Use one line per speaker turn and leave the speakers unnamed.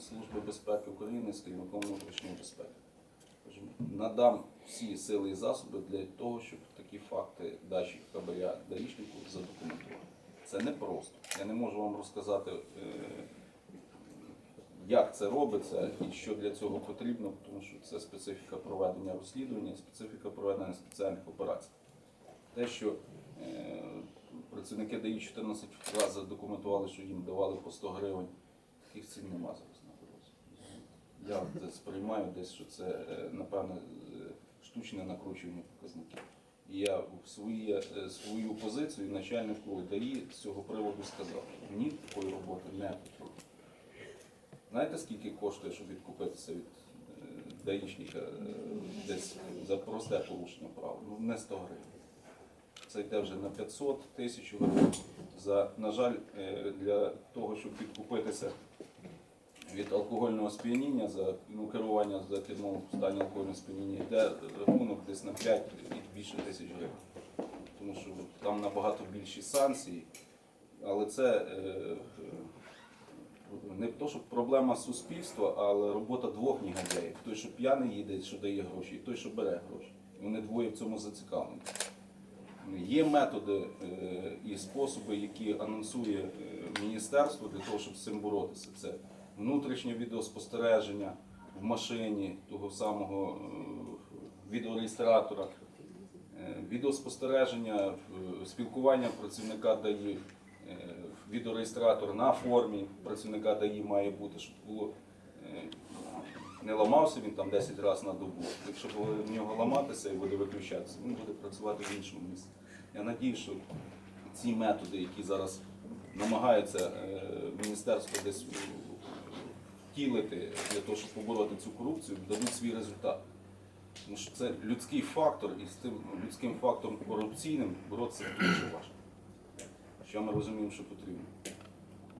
Служби безпеки України з керівником внутрішньої безпеки. Надам всі сили і засоби для того, щоб такі факти дачі хабаря даїшнику задокументувати. Це не просто. Я не можу вам розказати, е, як це робиться і що для цього потрібно, тому що це специфіка проведення розслідування, специфіка проведення спеціальних операцій. Те, що е, працівники ДАІ 14 разів задокументували, що їм давали по 100 гривень, таких цін нема зараз. Я сприймаю десь, що це, е, напевно, е, штучне накручування показників. І я в свої, е, свою позицію начальнику ДАІ з цього приводу сказав, мені такої роботи не потрібно. Знаєте, скільки коштує, щоб відкупитися від даїшника десь за просте порушення права? Ну, не 100 гривень. Це йде вже на 500 тисяч гривень. На жаль, для того, щоб відкупитися від алкогольного сп'яніння за ну, керування за кермом в стані алкогольного сп'яніння, йде рахунок десь на 5 і більше тисяч гривень. Тому що там набагато більші санкції, але це е, не то, що проблема суспільства, але робота двох негодяїв. Той, що п'яний їде, що дає гроші, і той, що бере гроші. Вони двоє в цьому зацікавлені. Є методи е, і способи, які анонсує е, міністерство для того, щоб з цим боротися. Це внутрішнє відеоспостереження в машині того самого е, відеореєстратора, е, відеоспостереження, е, спілкування працівника ДАІ, відеореєстратор на формі працівника ДАІ має бути, щоб було не ламався він там 10 разів на добу. Якщо в нього ламатися і буде виключатися, він буде працювати в іншому місці. Я надію, що ці методи, які зараз намагається е, міністерство десь втілити для того, щоб побороти цю корупцію, дадуть свій результат. Тому що це людський фактор, і з цим людським фактором корупційним боротися дуже важко. Що ми розуміємо, що потрібно.